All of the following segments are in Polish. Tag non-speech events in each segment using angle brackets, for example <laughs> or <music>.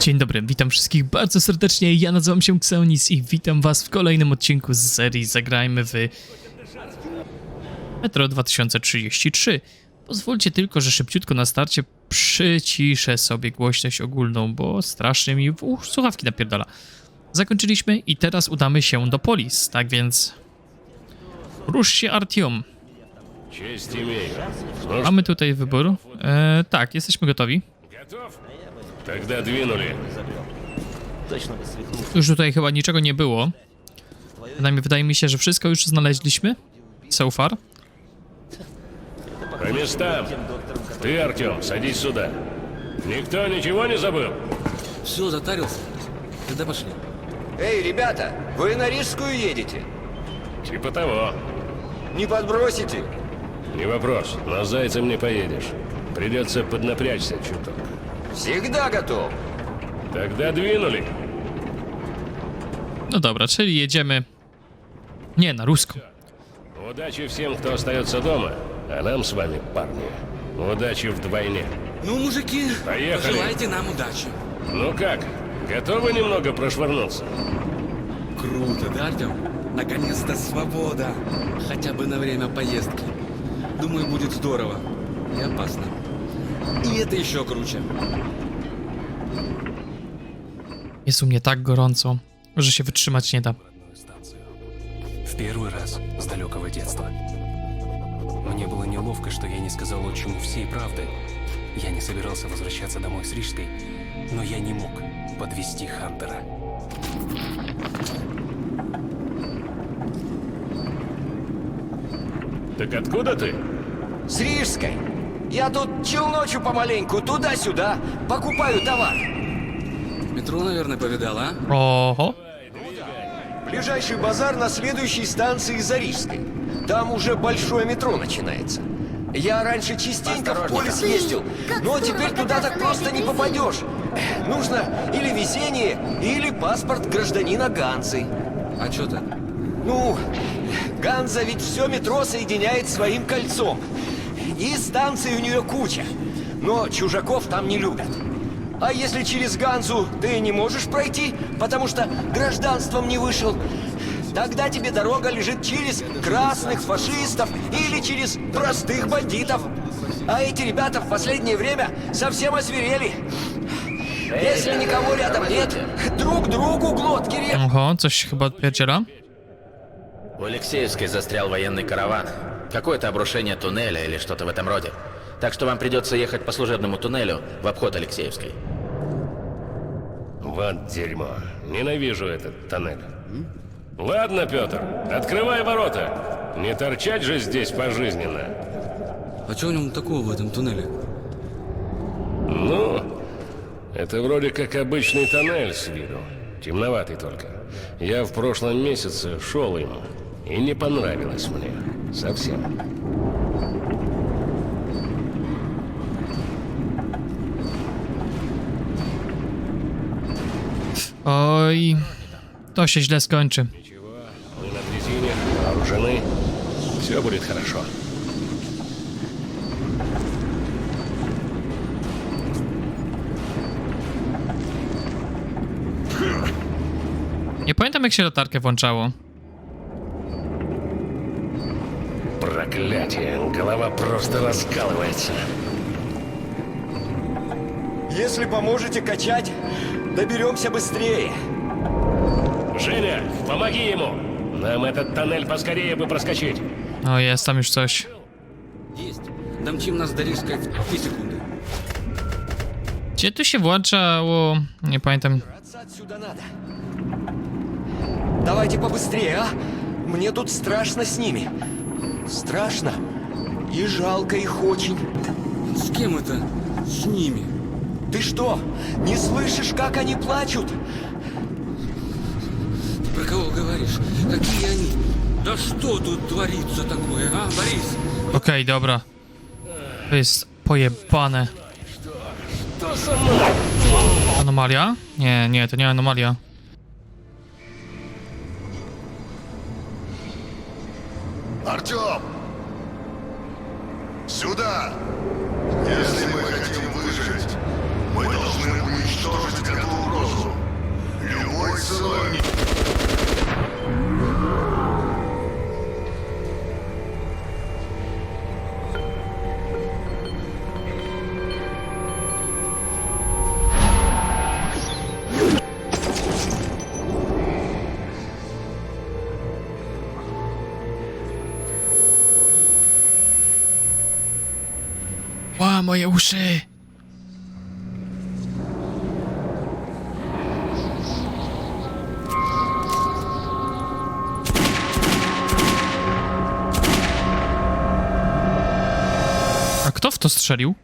Dzień dobry, witam wszystkich bardzo serdecznie. Ja nazywam się Xeonis i witam was w kolejnym odcinku z serii Zagrajmy w Metro 2033. Pozwólcie tylko, że szybciutko na starcie przyciszę sobie głośność ogólną, bo strasznie mi w uch, słuchawki napierdala. Zakończyliśmy i teraz udamy się do Polis, tak więc... Rusz się Artiom. Mamy tutaj wybór. E, tak, jesteśmy gotowi. Тогда двинули. Już tutaj chyba niczego nie było. Przynajmniej wydaje mi się, że wszystko już znaleźliśmy. So far. По местам. Ты, Артем, садись сюда. Никто ничего не забыл? Все, затарился. Тогда пошли. Эй, ребята, вы на Рижскую едете? Типа того. Не подбросите? Не вопрос, но с зайцем не поедешь. Придется поднапрячься чуток. Всегда готов. Тогда двинули. No dobra, czyli jedziemy. Nie, na Ruską. Удачи всем, кто остается дома. А нам с вами, парни, удачи вдвойне. Ну, мужики, Поехали. пожелайте нам удачи. Ну как, готовы немного прошвырнуться? Круто, да, Артем? Наконец-то свобода. Хотя бы на время поездки. Думаю, будет здорово. И опасно. И это еще круче. Jest u mnie tak gorąco, że się wytrzymać nie da. В первый раз с далекого детства. Мне было неловко, что я не сказал отчиму всей правды. Я не собирался возвращаться домой с Рижской, но я не мог подвести Хантера. Так откуда ты? С Рижской. Я тут челночу помаленьку, туда-сюда, покупаю товар. Метро, наверное, повидал, а? Oho, Ближайший базар на следующей станции за Рижской. Там уже большое метро начинается. Я раньше частенько в полис ездил, но теперь туда так просто не попадешь. Нужно или везение, или паспорт гражданина Ганзы. А что так? Ну, Ганза ведь все метро соединяет своим кольцом. И станций у нее куча. Но чужаков там не любят. А если через Ганзу ты не можешь пройти, потому что гражданством не вышел, тогда тебе дорога лежит через красных фашистов или через простых бандитов. А эти ребята в последнее время совсем озверели. Если никого рядом нет, друг другу глотки режут. oho, coś chyba odpierdziela. У Алексеевской застрял военный караван. Какое-то обрушение туннеля или что-то в этом роде. Так что вам придется ехать по служебному туннелю в обход Алексеевской. Вот дерьмо. Ненавижу этот тоннель. Ладно, Петр, открывай ворота. Не торчать же здесь пожизненно. А что в нем такого в этом туннеле? Ну, это вроде как обычный тоннель с виду. Темноватый только. Я в прошлом месяце шел им, и не понравилось мне. Совсем. Oj, to się źle skończy. Ничего, мы на дрезине, вооружены. Все будет хорошо. Nie pamiętam jak się latarkę włączało. Голова просто раскалывается. Если поможете качать, доберемся быстрее. Женя, помоги ему! Нам этот тоннель поскорее бы проскочить. O, jest tam już coś. Есть. Домчим нас до Рижской в 3 секунды. Gdzie tu się włączało? Nie pamiętam. Браться отсюда надо. Давайте побыстрее, а? Мне тут страшно с ними. Страшно. И жалко их очень. С кем это? С ними. Ты что, не слышишь, как они плачут? Ты про кого говоришь? Какие они? Да что тут творится такое, а, Борис? Okej, dobra. To jest pojebane. Anomalia? Nie, nie, to nie anomalia. Артем! Сюда! Если мы хотим выжить, мы должны уничтожить эту угрозу. Любой ценой moje uszy! A kto w to strzelił?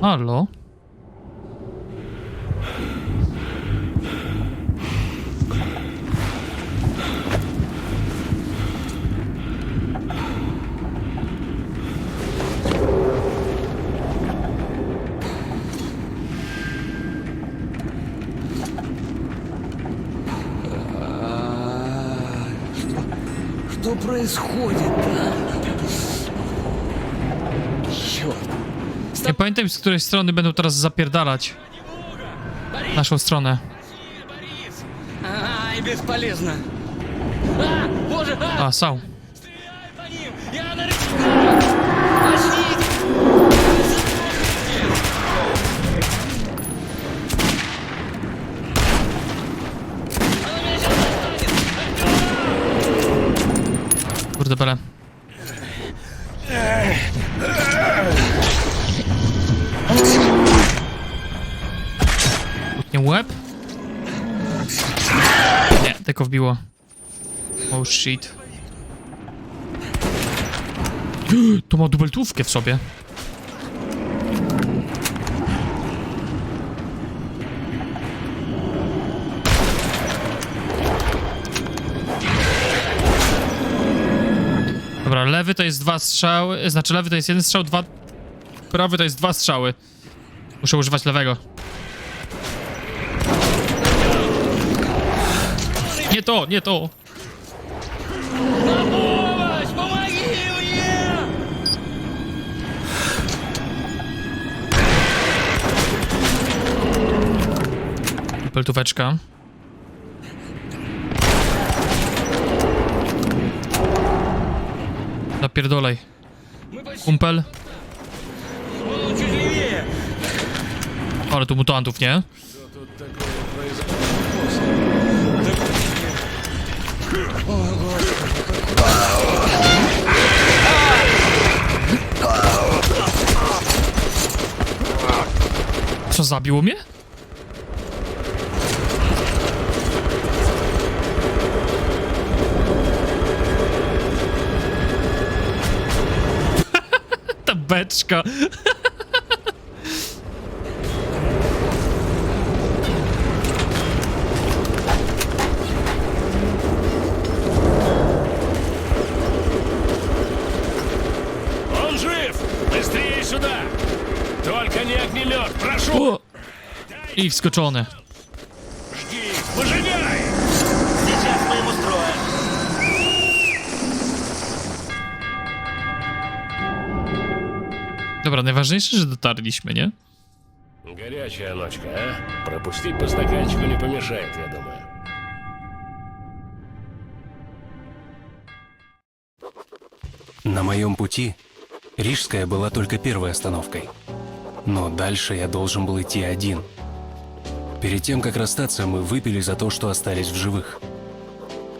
Halo? Происходит-то? Черт. Nie pamiętam z której strony będą teraz zapierdalać. Naszą сторону. Ай, бесполезно. А, боже, а, A, są. Tylko wbiło. Oh shit. To ma dubeltówkę w sobie. Dobra, lewy to jest dwa strzały, znaczy lewy to jest jeden strzał, dwa... Prawy to jest dwa strzały. Muszę używać lewego. to, nie to. Na pomoc! Pomagi, Julia! Peltóweczka. Napierdolaj. Kumpel. Ale tu mutantów, nie? Co, zabiło mnie? <laughs> Ta beczka. I wskoczony. Жги! Пожигай! Сейчас мы ему строим. Dobra, najważniejsze, że dotarliśmy, nie? Горячая ночка, а? Пропустить по стаканчику не помешает, я думаю. На моем пути Рижская была только первой остановкой. Но дальше я должен был идти один. Перед тем, как расстаться, мы выпили за то, что остались в живых.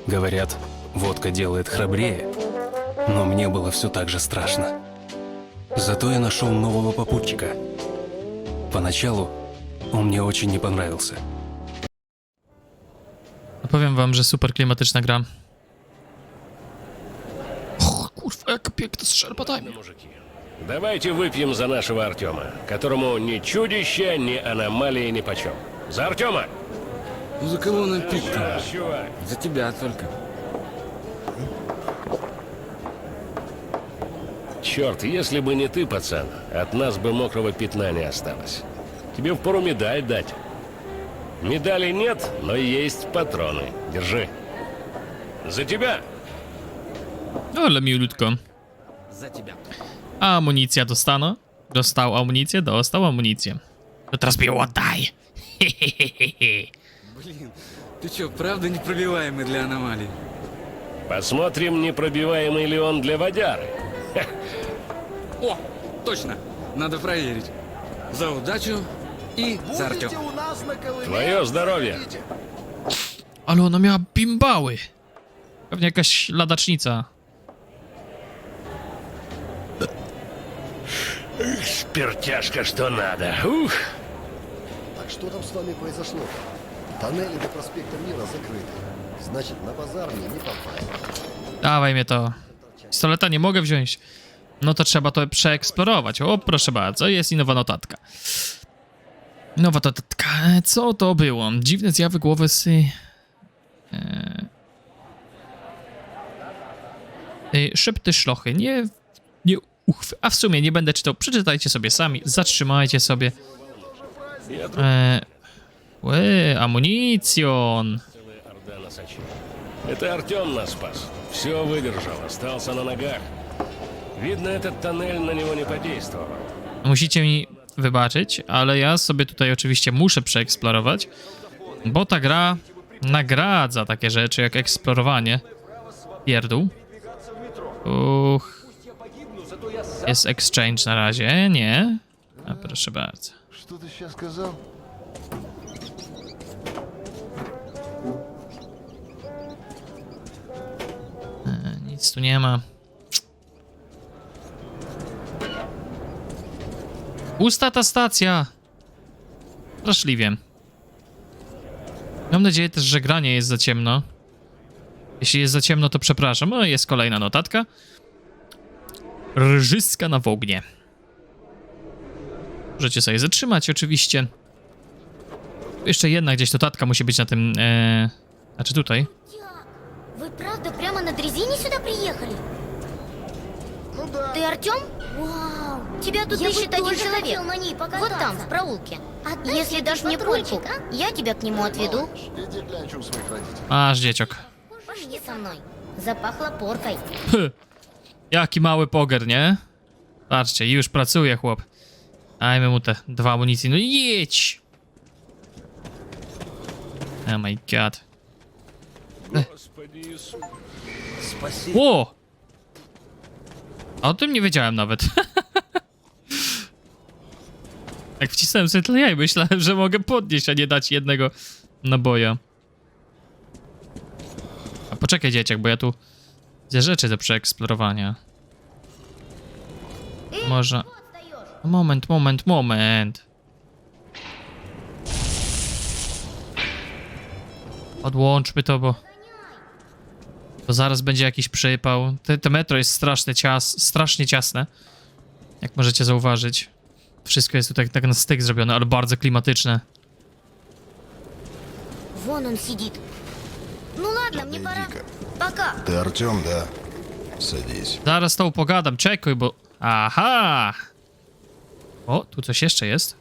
Говорят, водка делает храбрее, но мне было все так же страшно. Зато я нашел нового попутчика. Поначалу он мне очень не понравился. Powiem wam, że super klimatyczna gra. Och, kurwa, strzelba, daj mi. Мужики, давайте выпьем за нашего Артема, которому ни чудище, ни аномалии ни почем. За Артема! Ну за кого нам пить-то? Чувак! За тебя только. Черт, если бы не ты, пацан, от нас бы мокрого пятна не осталось. Тебе впору медаль дать. Медали нет, но есть патроны. Держи. За тебя! Ale miłutko. За тебя. A amunicja dostano? Dostał amunicję? Dostał amunicję. To teraz mi ją oddaj. Блин, ты чё, правда непробиваемый для аномалий? Посмотрим, непробиваемый ли он для водяры. О, точно, надо проверить. За удачу и за Артём. Твое здоровье! Ale ona miała bimbały. Pewnie jakaś ladacznica. Спиртяшка что надо. Ух! Так что там с вами произошло? Тоннели до проспекта Мира закрыты. Значит, на базар мне не попасть. Dawaj mnie to. Pistoleta nie mogę wziąć. No to trzeba to przeeksplorować. O, proszę bardzo, jest i nowa notatka. Nowa notatka. Co to było? Dziwne zjawy głowy sy... E... E, Szepty szlochy. Nie... Nie uchw... A w sumie nie będę czytał. Przeczytajcie sobie sami. Zatrzymajcie sobie. E... Łe, amunicjon. Целая орда носачей. Это Артем нас спас. Все выдержал, остался на ногах. Видно, этот тоннель на него не подействовал. Musicie mi wybaczyć, ale ja sobie tutaj oczywiście muszę przeeksplorować, bo ta gra nagradza takie rzeczy jak eksplorowanie. Pierdół. Uch. Jest exchange na razie, nie? A proszę bardzo. Что ты сейчас сказал? E, Nic tu nie ma. Pusta ta stacja! Straszliwie. Mam nadzieję też, że granie jest za ciemno. Jeśli jest za ciemno, to przepraszam. O, jest kolejna notatka. Rżyska na wognie. Możecie sobie zatrzymać, oczywiście. Jeszcze jedna gdzieś notatka musi być na tym... E... Znaczy tutaj. Вы правда прямо на дрезине сюда приехали? Ну да. Ты Артем? Вау! Тебя тут Я ищет бы один тоже человек. хотел на ней вот покататься. там, в проулке. Отдай Если мне дашь мне патрончик, пульку, а? я тебя к нему отведу. Малыш, Иди глянь, что у своих родителей. Masz, dzieciok. Пошли со мной. Запахло поркой. Py. Jaki mały poger, nie? Patrzcie, już pracuje chłop. Dajmy mu te dwa amunicji. No jedź! Oh my god. Ło! O tym nie wiedziałem nawet. <laughs> Jak wcisnąłem sobie tyle jaj, myślałem, że mogę podnieść, a nie dać jednego naboja. A poczekaj dzieciak, bo ja tu widzę rzeczy do przeeksplorowania. Może... Moment, moment, moment. Odłączmy to, bo... Bo zaraz będzie jakiś przypał. Te, te metro jest strasznie, cias, strasznie ciasne. Jak możecie zauważyć. Wszystko jest tutaj tak na styk zrobione, ale bardzo klimatyczne. Вон он сидит. Ну ладно, мне пора. Подойди-ка. Пока. Ты Артем, да? Садись. Zaraz z tobą pogadam, czekuj, bo... Aha! O, tu coś jeszcze jest.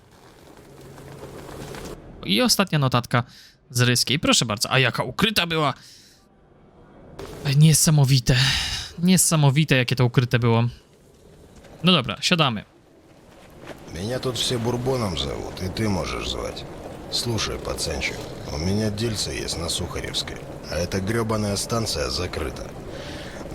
I ostatnia notatka z ryskiej. Proszę bardzo. A jaka ukryta była! Niesamowite. Niesamowite, jakie to ukryte było. No dobra, siadamy. Меня тут все Бурбоном зовут, и ты можешь звать. Слушай, пацанчик, у меня дельце есть на Сухаревской, а эта гребаная станция закрыта.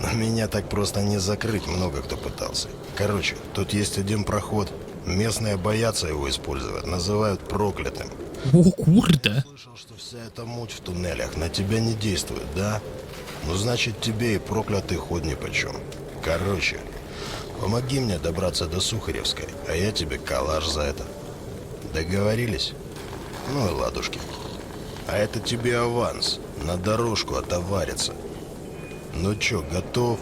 Но меня так просто не закрыть, много кто пытался. Короче, тут есть один проход. Местные боятся его использовать, называют проклятым. O kurde! Слышал, что вся эта муть в туннелях на тебя не действует, да? Ну, значит, тебе и проклятый ход нипочем. Короче, помоги мне добраться до Сухаревской, а я тебе калаш за это. Договорились? Ну и ладушки. А это тебе аванс. На дорожку отовариться. Ну чё, готов?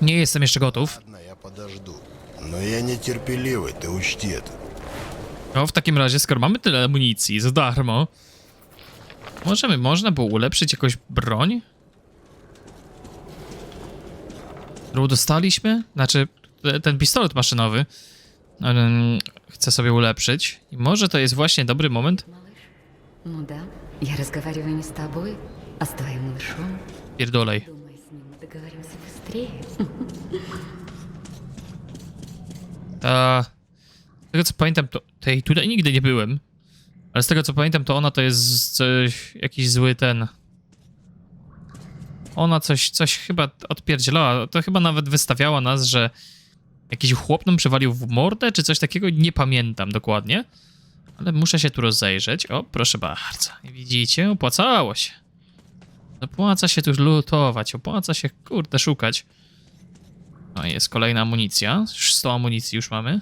Nie jestem jeszcze gotów. Ладно. Но я нетерпеливый, ты учти это. No, w takim razie, skoro mamy tyle amunicji za darmo, możemy, można było ulepszyć jakąś broń? Którą dostaliśmy? Znaczy, te- ten pistolet maszynowy em, chcę sobie ulepszyć. I może to jest właśnie dobry moment. Ну да, я разговариваю не с тобой, а с твоим малышом. Pierdolej. Думаю, с ним мы договоримся быстрее. Ta... Z tego co pamiętam, to tej tutaj nigdy nie byłem. Ale z tego co pamiętam, to ona to jest coś, jakiś zły ten. Ona coś, coś chyba odpierdzielała. To chyba nawet wystawiała nas, że jakiś chłop nam przywalił w mordę, czy coś takiego. Nie pamiętam dokładnie. Ale muszę się tu rozejrzeć. O, proszę bardzo. Widzicie? Opłacało się. Opłaca się tu lutować. Opłaca się, kurde, szukać. No i jest kolejna amunicja. Już 100 amunicji już mamy.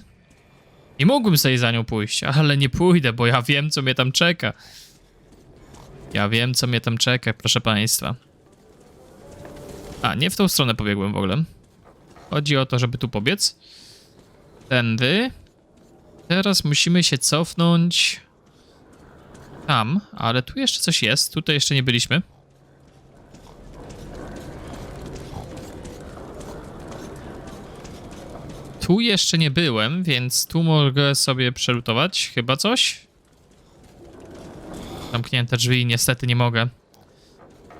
I mógłbym sobie za nią pójść, ale nie pójdę, bo ja wiem, co mnie tam czeka. Ja wiem, co mnie tam czeka, proszę państwa. A, nie w tą stronę pobiegłem w ogóle. Chodzi o to, żeby tu pobiec. Tędy. Teraz musimy się cofnąć tam, ale tu jeszcze coś jest. Tutaj jeszcze nie byliśmy. Tu jeszcze nie byłem, więc tu mogę sobie przelutować chyba coś. Zamknięte drzwi, niestety nie mogę.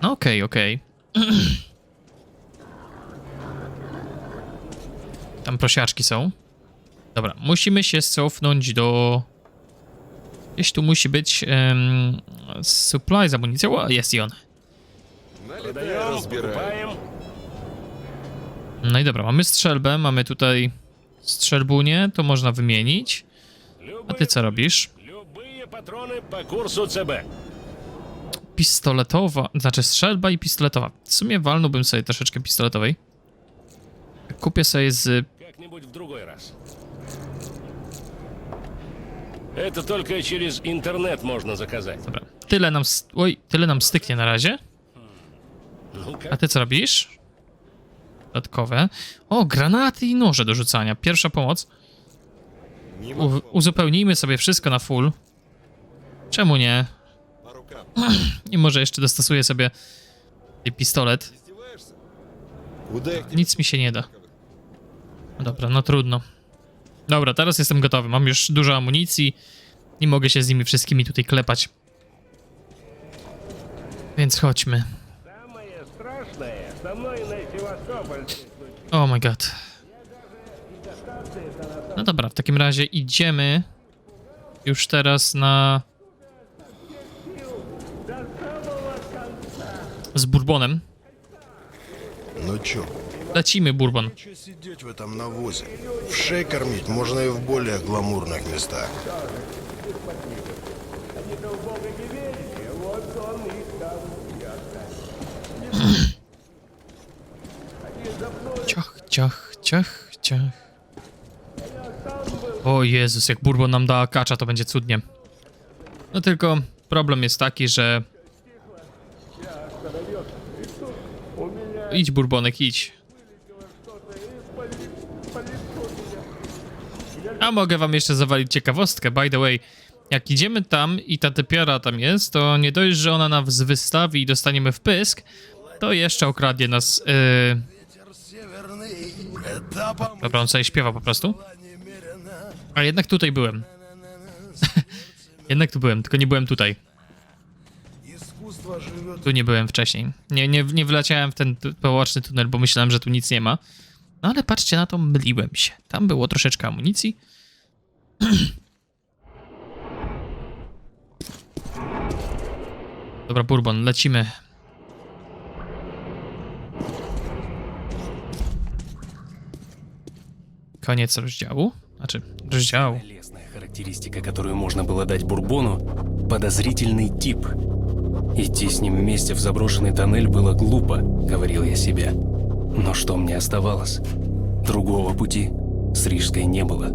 No okej, okay, okej. Okay. <clears throat> Tam prosiaczki są. Dobra, musimy się cofnąć do... Gdzieś tu musi być um, supply z amunicją. O, jest i on. No i dobra, mamy strzelbę, mamy tutaj strzelbunię, to można wymienić. A ty co robisz? Любые патроны по курсу ЦБ. Pistoletowa, znaczy strzelba i pistoletowa. W sumie walnąłbym sobie troszeczkę pistoletowej. Kupię sobie z... Как-нибудь в другой раз. Это только через интернет можно заказать. Dobra, tyle nam... s- Oj, tyle nam styknie na razie. Ну A как? ty co robisz? Dodatkowe. O, granaty i noże do rzucania. Pierwsza pomoc. U, uzupełnijmy sobie wszystko na full. Czemu nie? <clears throat> I może jeszcze dostosuję sobie pistolet. Nic mi się nie da. No dobra, no trudno. Dobra, teraz jestem gotowy. Mam już dużo amunicji i mogę się z nimi wszystkimi tutaj klepać. Więc chodźmy. Oh my god. No dobra, w takim razie idziemy już teraz na... Z Bourbonem. Ну чё, Lecimy, Bourbon. че сидеть в этом навозе? В шей кормить можно и в более гламурных местах. Ciach, ciach, ciach. O Jezus, jak Bourbon nam da kacza, to będzie cudnie. No tylko problem jest taki, że... Idź, Bourbonek, idź. A mogę wam jeszcze zawalić ciekawostkę, by the way. Jak idziemy tam i ta typiara tam jest, to nie dość, że ona nas wystawi i dostaniemy w pysk, to jeszcze okradnie nas... Yy... Dobra, on sobie śpiewa po prostu. A jednak tutaj byłem. <laughs> jednak tu byłem, tylko nie byłem tutaj. Tu nie byłem wcześniej. Nie, nie, nie wyleciałem w ten połoczny tunel, bo myślałem, że tu nic nie ma. No ale patrzcie na to, myliłem się. Tam było troszeczkę amunicji. <clears throat> Dobra, Bourbon, lecimy. Koniec rozdziału. Znaczy, rozdziału. Лесная характеристика, которую можно было дать Бурбону – подозрительный тип. Идти с ним вместе в заброшенный тоннель было глупо, говорил я себе. Но что мне оставалось? Другого пути с Рижской не было.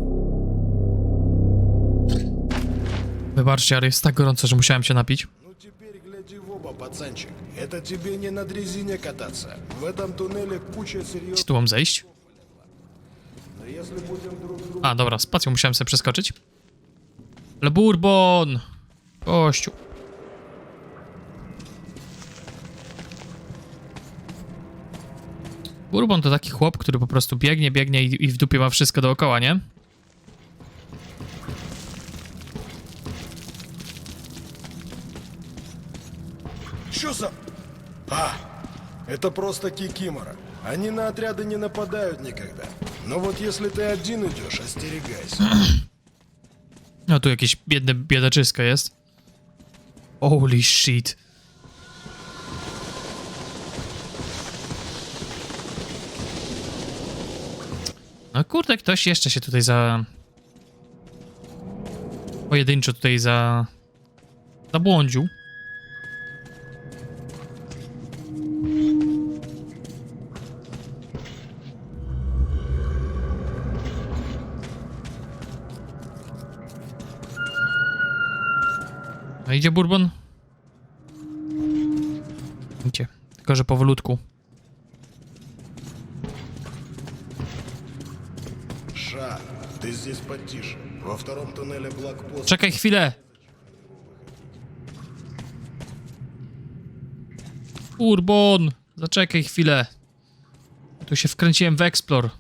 Wybaczcie, ale jest tak gorąco, że musiałem się napić. Ну теперь гляди в оба, пацанчик. Это тебе не на дрезине кататься. В этом туннеле куча Gdzie серьезных... tu mam zejść? A, dobra, spacją musiałem sobie przeskoczyć. Le Bourbon! Kościół. Bourbon to taki chłop, który po prostu biegnie, biegnie i, i w dupie ma wszystko dookoła, nie? Чё за... А, это просто кикимора. Они на отряды не нападают никогда. Но вот если ты один идешь, остерегайся. No tu jakieś biedne biedaczysko jest. Holy shit. No kurde, ktoś jeszcze się tutaj za... Pojedynczo tutaj za... Zabłądził. No idzie Bourbon? Idzie. Tylko, że powolutku. Ша, ты здесь потише. Во втором туннеле блокпост. Czekaj chwilę! Bourbon! Zaczekaj chwilę. Tu się wkręciłem w Explore.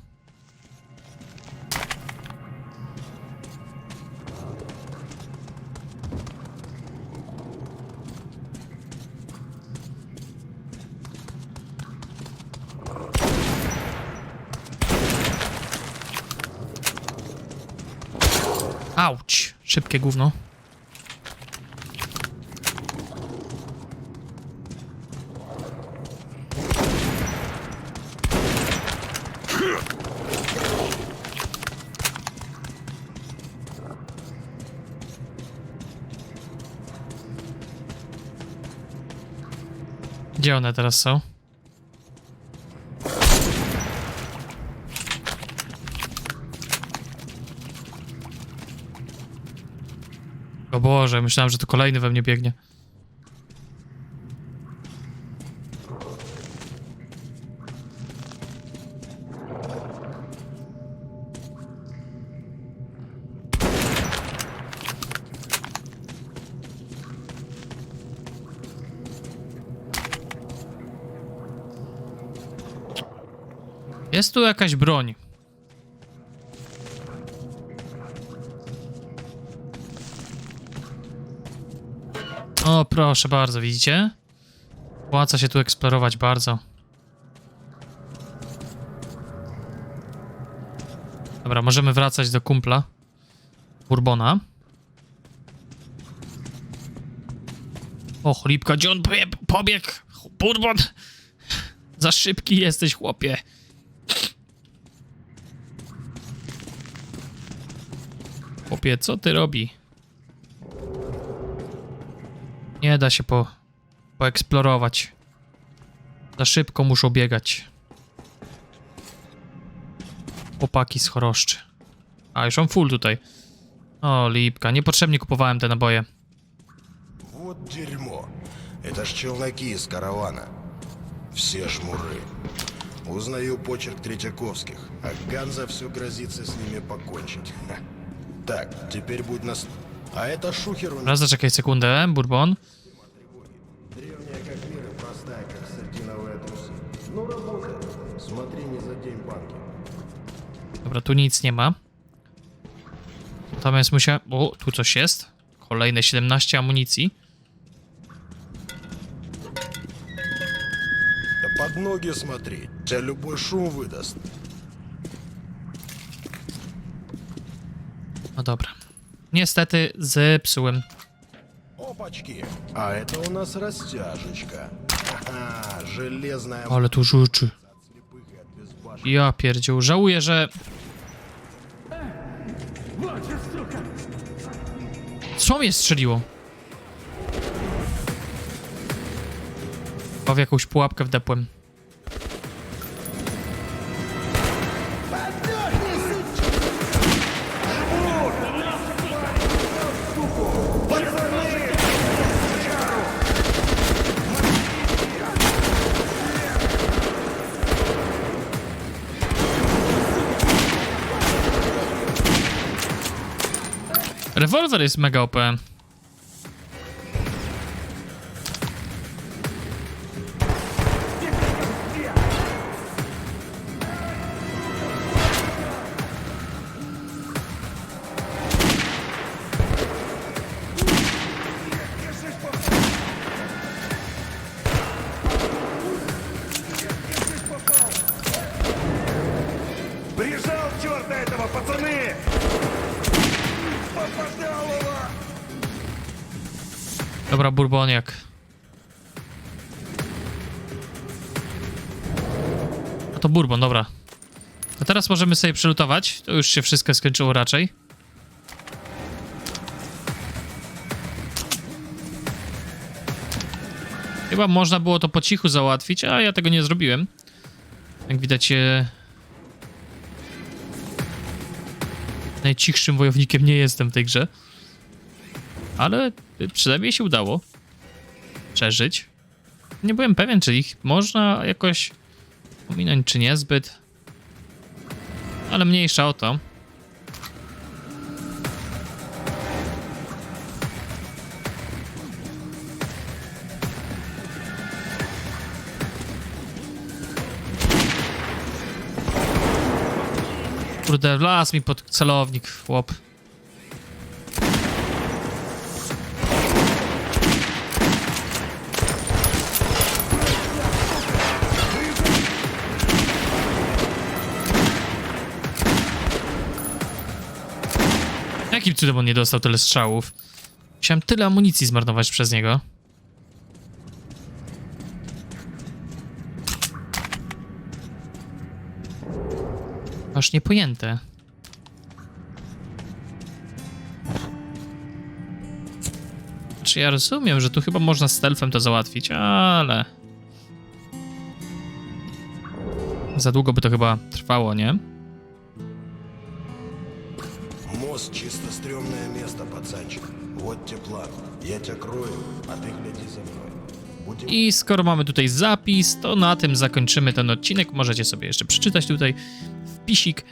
Szybkie gówno. Gdzie one teraz są? Boże, myślałem, że to kolejny we mnie biegnie. Jest tu jakaś broń. O, proszę bardzo, widzicie? Płaca się tu eksplorować bardzo. Dobra, możemy wracać do kumpla. Bourbona. O, chlipka, gdzie on pobie- pobiegł? Bourbon! Za szybki jesteś, chłopie. Chłopie, co ty robi? Nie da się po, poeksplorować. Za szybko muszą biegać. Chłopaki z choroszczy. A, już mam full tutaj. O, lipka. Niepotrzebnie kupowałem te naboje. Вот дерьмо. Это ж челноки из каравана. Все шмуры. Узнаю почерк Третьяковских, а Ганза все грозится с ними покончить. Ха. Так, теперь будь нас... А это шухер у Raz zaczekaj sekundę, Bourbon. Древняя как мир и простая, как сардиновые трусы. Ну, работай. Смотри, не задень банки. Dobra, tu nic nie ma. Natomiast musiałem... O, tu coś jest. Kolejne 17 amunicji. Да под ноги смотри. Тебя любой шум выдаст. No dobra. Niestety zepsułem. Опачки. А это у нас растяжечка. Ага, железная Ale tu rzeczy. от слепых и от безбашенных. Ja pierdził. Żałuję, że... Co mnie strzeliło? Chyba w jakąś pułapkę wdepłem. Rewolwer jest mega OP. Dobra, Bourboniak. A to Bourbon, dobra. To teraz możemy sobie przelutować. To już się wszystko skończyło raczej. Chyba można było to po cichu załatwić, a ja tego nie zrobiłem. Jak widać, e... najcichszym wojownikiem nie jestem w tej grze. ale przynajmniej się udało przeżyć. Nie byłem pewien, czy ich można jakoś ominąć, czy niezbyt. Ale mniejsza o to. Kurde, wlazł mi pod celownik, chłop. Cudem on nie dostał tyle strzałów? Musiałem tyle amunicji zmarnować przez niego. Aż niepojęte. Czy ja rozumiem, że tu chyba można stealthem to załatwić, ale... Za długo by to chyba trwało, nie? Мост чисто стрёмное место, пацанчик. Вот тебе план. Я тебя крою, а ты гляди за мной. Будем... I skoro mamy tutaj zapis, to na tym zakończymy ten odcinek. Możecie sobie jeszcze przeczytać tutaj wpisik.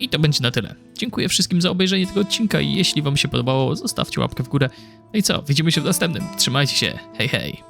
I to będzie na tyle. Dziękuję wszystkim za obejrzenie tego odcinka i jeśli wam się podobało, zostawcie łapkę w górę. No i co, widzimy się w następnym. Trzymajcie się. Hej, hej.